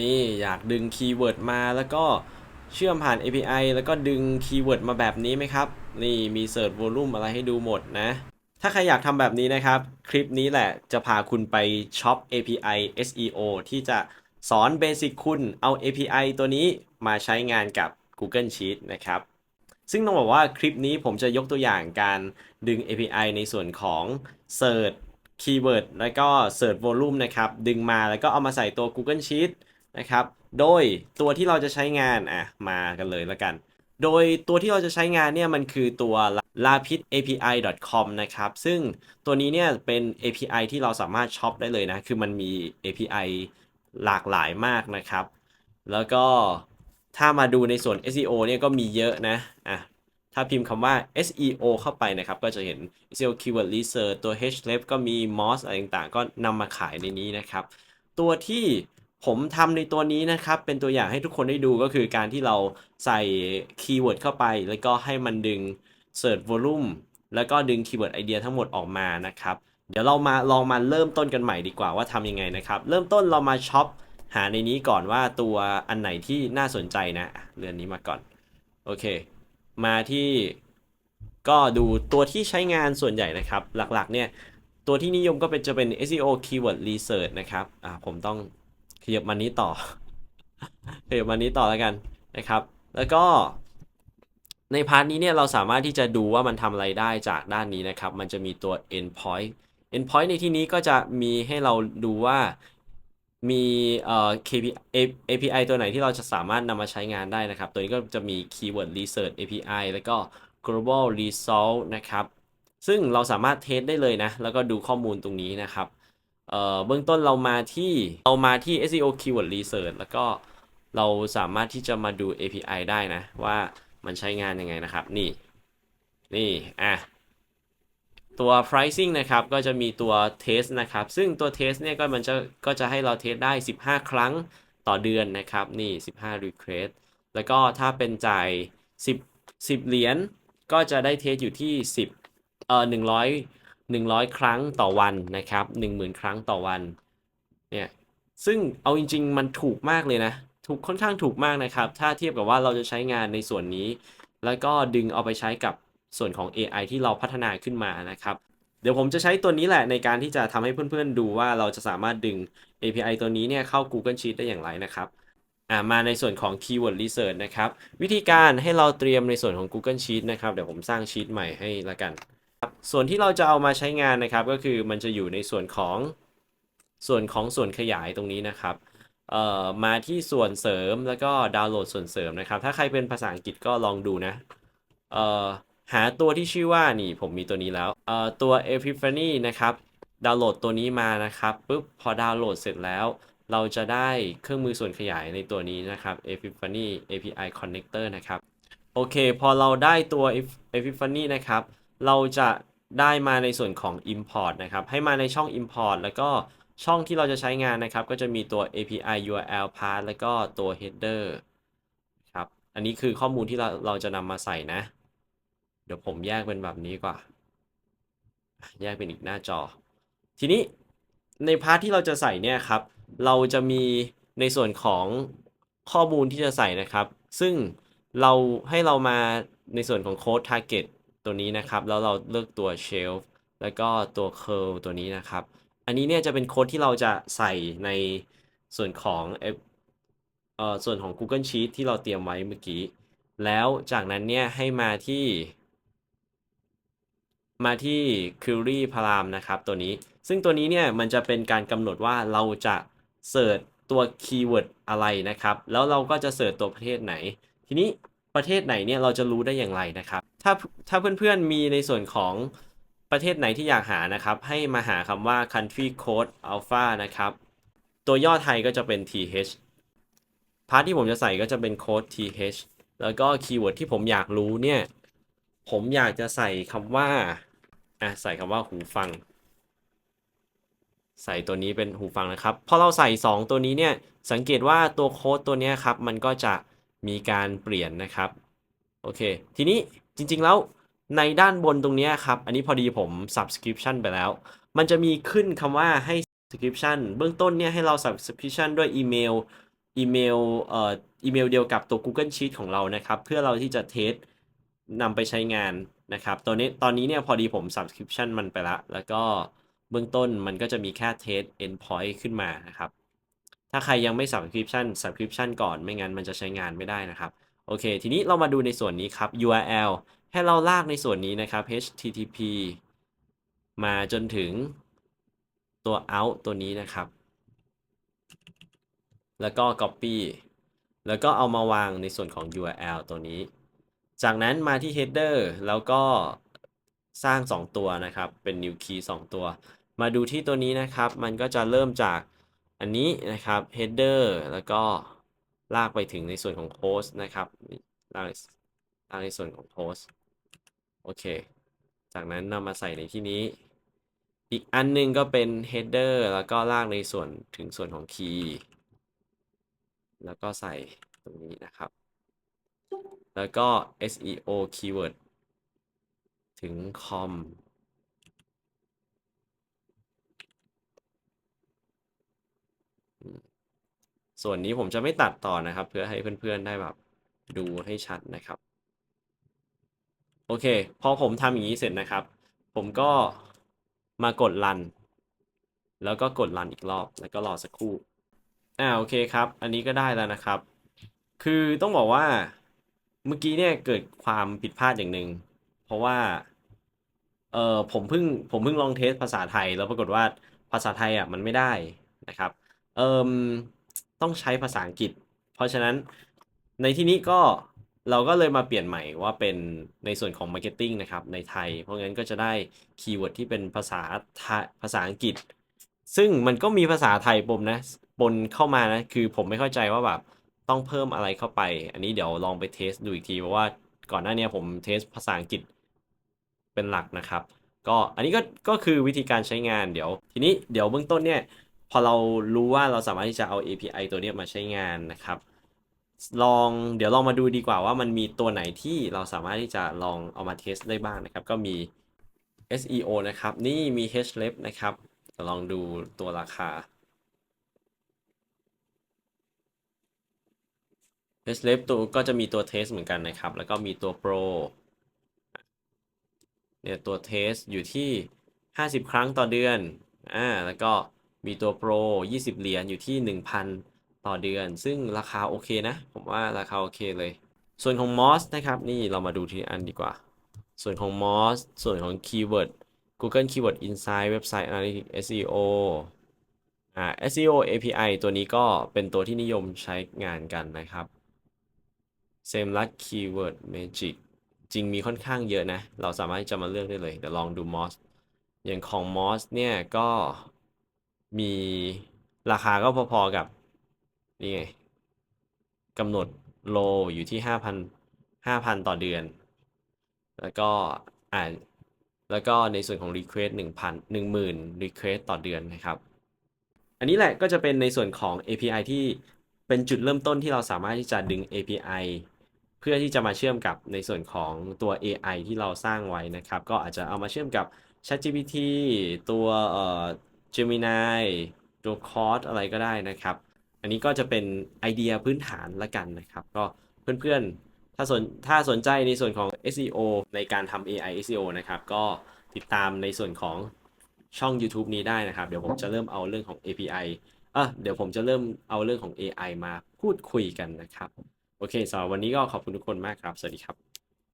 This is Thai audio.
นี่อยากดึงคีย์เวิร์ดมาแล้วก็เชื่อมผ่าน API แล้วก็ดึงคีย์เวิร์ดมาแบบนี้ไหมครับ นี่มี Search Volume อะไรให้ดูหมดนะ ถ้าใครอยากทำแบบนี้นะครับ คลิปนี้แหละจะพาคุณไปช็อป API SEO ที่จะสอนเบสิกคุณเอา API ตัวนี้มาใช้งานกับ Google Sheets นะครับ ซึ่งต้องบอกว่าคลิปนี้ผมจะยกตัวอย่างการดึง API ในส่วนของ Search Keyword แล้วก็ Search Volume นะครับ ดึงมาแล้วก็เอามาใส่ตัว Google Sheets นะครับ โดยตัวที่เราจะใช้งานอะมากันเลยล้วกัน โดยตัวที่เราจะใช้งานเนี่ยมันคือตัว lapid api com นะครับ ซึ่งตัวนี้เนี่ยเป็น API ที่เราสามารถช็อปได้เลยนะ คือมันมี API หลากหลายมากนะครับ แล้วก็ถ้ามาดูในส่วน SEO เนี่ยก็มีเยอะนะ อะ ถ้าพิมพ์คำว่า SEO เข้าไปนะครับ ก็จะเห็น SEO Keyword Research ตัว Href ก็มี Moz อะไรต่างๆ ก็นำมาขายในนี้นะครับ ตัวที่ ผมทำในตัวนี้นะครับ เป็นตัวอย่างให้ทุกคนได้ดูก็คือการที่เราใส่คีย์เวิร์ดเข้าไป แล้วก็ให้มันดึง Search Volume แล้วก็ดึงคีย์เวิร์ดไอเดียทั้งหมดออกมานะครับ เดี๋ยวเรามาลองมาเริ่มต้นกันใหม่ดีกว่าว่าทำยังไงนะครับ เริ่มต้นเรามาช็อปหาในนี้ก่อนว่าตัวอันไหนที่น่าสนใจนะอะเรือนนี้มาก่อน โอเค มาที่ก็ดูตัวที่ใช้งานส่วนใหญ่นะครับ หลักๆเนี่ยตัวที่นิยมก็เป็นจะเป็น SEO Keyword Research นะครับอ่าผมต้อง ขยับมานี้ต่อขยับมานี้ต่อแล้วกันนะครับ แล้วก็ในพาร์ทนี้เนี่ยเราสามารถที่จะดูว่ามันทำอะไรได้จากด้านนี้นะครับ มันจะมีตัว endpoint endpoint ในที่นี้ก็จะมีให้เราดูว่ามีเอ่อ KPI API ตัวไหนที่เราจะสามารถนำมาใช้งานได้นะครับ ตัวนี้ก็จะมี keyword research API แล้วก็ global result นะครับ ซึ่งเราสามารถเทสได้เลยนะ แล้วก็ดูข้อมูลตรงนี้นะครับ เอ่อเบื้องต้นเรามาที่เรามาที่ SEO Keyword Research แล้วก็เราสามารถที่จะมาดู API ได้นะ ว่ามันใช้งานยังไงนะครับ นี่นี่อะตัว pricing นะครับ ก็จะมีตัว test นะครับ ซึ่งตัว test เนี่ยก็มันจะก็จะให้เราเทสได้ 15 ครั้งต่อเดือนนะครับ นี่ 15 request แล้วก็ถ้าเป็นจ่าย 10 10 เหรียญก็จะได้เทสอยู่ที่ 10เอ่อ 100 ครั้งต่อวันนะครับ10,000 ครั้งต่อวันเนี่ยซึ่งเอาจริง ๆ มันถูกมากเลยนะ ถูกค่อนข้างถูกมากนะครับ ถ้าเทียบกับว่าเราจะใช้งานในส่วนนี้ แล้วก็ดึงเอาไปใช้กับส่วนของ AI ที่เราพัฒนาขึ้นมานะครับ เดี๋ยวผมจะใช้ตัวนี้แหละในการที่จะทำให้เพื่อนๆดูว่าเราจะสามารถดึง API ตัวนี้เนี่ยเข้า Google Sheet ได้อย่างไรนะครับมาในส่วนของ Keyword Research นะครับ วิธีการให้เราเตรียมในส่วนของ Google Sheet นะครับ เดี๋ยวผมสร้างชีตใหม่ให้ละกัน ส่วนที่เราจะเอามาใช้งานนะครับ ก็คือมันจะอยู่ในส่วนของส่วนของส่วนขยายตรงนี้นะครับเอ่อมาที่ส่วนเสริมแล้วก็ดาวน์โหลดส่วนเสริมนะครับ ถ้าใครเป็นภาษาอังกฤษก็ลองดูนะเอ่อหาตัวที่ชื่อว่านี่ผมมีตัวนี้แล้วเอ่อตัว Epiphany นะครับ ดาวน์โหลดตัวนี้มานะครับปุ๊บพอดาวน์โหลดเสร็จแล้ว เราจะได้เครื่องมือส่วนขยายในตัวนี้นะครับ Epiphany API Connector นะครับ โอเค พอเราได้ตัว Epiphany นะครับ เราจะ ได้มาในส่วนของ Import นะครับ ให้มาในช่อง Import แล้วก็ช่องที่เราจะใช้งานนะครับ ก็จะมีตัว API URL path แล้วก็ตัว header ครับ อันนี้คือข้อมูลที่เราเราจะนำมาใส่นะ เดี๋ยวผมแยกเป็นแบบนี้กว่า แยกเป็นอีกหน้าจอ ทีนี้ในพาร์ทที่เราจะใส่เนี่ยครับ เราจะมีในส่วนของข้อมูลที่จะใส่นะครับ ซึ่งเราให้เรามาในส่วนของโค้ด target ตัวนี้นะครับ แล้วเราเลือกตัว shelf แล้วก็ตัว curl ตัวนี้นะครับ อันนี้เนี่ยจะเป็นโค้ดที่เราจะใส่ในส่วนของเอ่อเอ่อส่วนของ Google Sheet ที่เราเตรียมไว้เมื่อกี้ แล้วจากนั้นเนี่ยให้มาที่ มาที่ query param นะครับตัวนี้ ซึ่งตัวนี้เนี่ยมันจะเป็นการกำหนดว่าเราจะเสิร์ชตัวคีย์เวิร์ดอะไรนะครับ แล้วเราก็จะเสิร์ชตัวประเทศไหน ทีนี้ ประเทศไหนเนี่ยเราจะรู้ได้อย่างไรนะครับ ถ้าถ้าเพื่อนๆมีในส่วนของประเทศไหนที่อยากหานะครับ ให้มาหาคำว่า country code alpha นะครับ ตัวย่อไทยก็จะเป็น th พาร์ทที่ผมจะใส่ก็จะเป็นโค้ด th แล้วก็คีย์เวิร์ดที่ผมอยากรู้เนี่ย ผมอยากจะใส่คำว่าอะใส่คำว่าหูฟัง ใส่ตัวนี้เป็นหูฟังนะครับ พอเราใส่ 2 ตัวนี้เนี่ย สังเกตว่าตัวโค้ดตัวนี้ครับ มันก็จะ มีการเปลี่ยนนะครับ โอเค ทีนี้จริงๆแล้วในด้านบนตรงนี้ครับ อันนี้พอดีผม subscription ไปแล้ว มันจะมีขึ้นคำว่าให้ subscription เบื้องต้นเนี่ยให้เรา subscription ด้วยอีเมลอีเมลเอ่ออีเมลเดียวกับตัว Google Sheet ของเรานะครับ เพื่อเราที่จะเทสนำไปใช้งานนะครับตอนนี้ตอนนี้เนี่ยพอดีผม subscription มันไปละ แล้วก็เบื้องต้นมันก็จะมีแค่ test endpoint ขึ้นมานะครับ ถ้าใครยังไม่ subscription subscription ก่อนไม่งั้นมันจะใช้งานไม่ได้นะครับ โอเค ทีนี้เรามาดูในส่วนนี้ครับ URL ให้เราลากในส่วนนี้นะครับ http มาจนถึงตัว out ตัวนี้นะครับ แล้วก็ copy แล้วก็เอามาวางในส่วนของ URL ตัวนี้ จากนั้นมาที่ header แล้วก็สร้าง 2 ตัวนะครับ เป็น new key 2 ตัว มาดูที่ตัวนี้นะครับ มันก็จะเริ่มจาก อันนี้นะครับ header แล้วก็ลากไปถึงในส่วนของ post นะครับลากลากในส่วนของ post โอเค จากนั้นนำมาใส่ในที่นี้ อีกอันหนึงก็เป็น header แล้วก็ลากในส่วนถึงส่วนของ key แล้วก็ใส่ตรงนี้นะครับ แล้วก็ SEO keyword ถึง com ส่วนนี้ผมจะไม่ตัดต่อนะครับ เพื่อให้เพื่อนๆได้แบบดูให้ชัดนะครับ โอเค พอผมทำอย่างนี้เสร็จนะครับ ผมก็มากดรัน แล้วก็กดรันอีกรอบ แล้วก็รอสักครู่อ่าโอเคครับ อันนี้ก็ได้แล้วนะครับ คือต้องบอกว่าเมื่อกี้เนี่ยเกิดความผิดพลาดอย่างหนึ่งเพราะว่าเออผมเพิ่งผมเพิ่งลองเทสภาษาไทย แล้วปรากฏว่าภาษาไทยอะมันไม่ได้นะครับ เอิม ต้องใช้ภาษาอังกฤษ เพราะฉะนั้นในที่นี้ก็เราก็เลยมาเปลี่ยนใหม่ว่าเป็นในส่วนของ Marketing นะครับ ในไทย เพราะงั้นก็จะได้คีย์เวิร์ดที่เป็นภาษาไทยภาษาอังกฤษ ซึ่งมันก็มีภาษาไทยปมนะปนเข้ามานะ คือผมไม่เข้าใจว่าแบบต้องเพิ่มอะไรเข้าไป อันนี้เดี๋ยวลองไปเทสดูอีกที เพราะว่าก่อนหน้านี้ผมเทสภาษาอังกฤษเป็นหลักนะครับ ก็อันนี้ก็ก็คือวิธีการใช้งานเดี๋ยว ทีนี้เดี๋ยวเบื้องต้นเนี่ย พอเรารู้ว่าเราสามารถที่จะเอา API ตัวนี้มาใช้งานนะครับ ลองเดี๋ยวลองมาดูดีกว่าว่ามันมีตัวไหนที่เราสามารถที่จะลองเอามาเทสได้บ้างนะครับ ก็มี SEO นะครับ นี่มี Href นะครับลองดูตัวราคา Href ตัวก็จะมีตัวเทสเหมือนกันนะครับ แล้วก็มีตัว Pro เนี่ยตัวเทสอยู่ที่ 50 ครั้งต่อเดือนอ่าแล้วก็ มีตัว Pro 20 เหรียญอยู่ที่ 1,000 ต่อเดือน ซึ่งราคาโอเคนะ ผมว่าราคาโอเคเลย ส่วนของ Moz นะครับ นี่เรามาดูทีอันดีกว่า ส่วนของ Moz ส่วนของ Keyword Google Keyword Insight Website Analytics SEO อ่า SEO API ตัวนี้ก็เป็นตัวที่นิยมใช้งานกันนะครับ s a m l u c Keyword Magic จริงมีค่อนข้างเยอะนะ เราสามารถจะมาเลือกได้เลย เดี๋ยวลองดู Moz อย่างของ Moz เนี่ยก็ มีราคาก็พอๆกับ นี่ไงกำหนดโลอยู่ที่5,000 5,000ต่อเดือน แล้วก็อ่านแล้วก็ในส่วนของ Request 1,000 10,000 Request ต่อเดือนนะครับ อันนี้แหละก็จะเป็นในส่วนของ API ที่เป็นจุดเริ่มต้นที่เราสามารถที่จะดึง API เพื่อที่จะมาเชื่อมกับในส่วนของตัว AI ที่เราสร้างไว้นะครับ ก็อาจจะเอามาเชื่อมกับ ChatGPT ตัวเอ่อ Gemini ตัว Claude อะไรก็ได้นะครับ อันนี้ก็จะเป็นไอเดียพื้นฐานละกันนะครับ ก็เพื่อนๆ ถ้าสนถ้าสนใจในส่วนของ SEO ในการทำ AI SEO นะครับ ก็ติดตามในส่วนของช่อง YouTube นี้ได้นะครับ เดี๋ยวผมจะเริ่มเอาเรื่องของ API เออเดี๋ยวผมจะเริ่มเอาเรื่องของ AI มาพูดคุยกันนะครับ โอเคสำหรับวันนี้ก็ขอบคุณทุกคนมากครับ สวัสดีครับ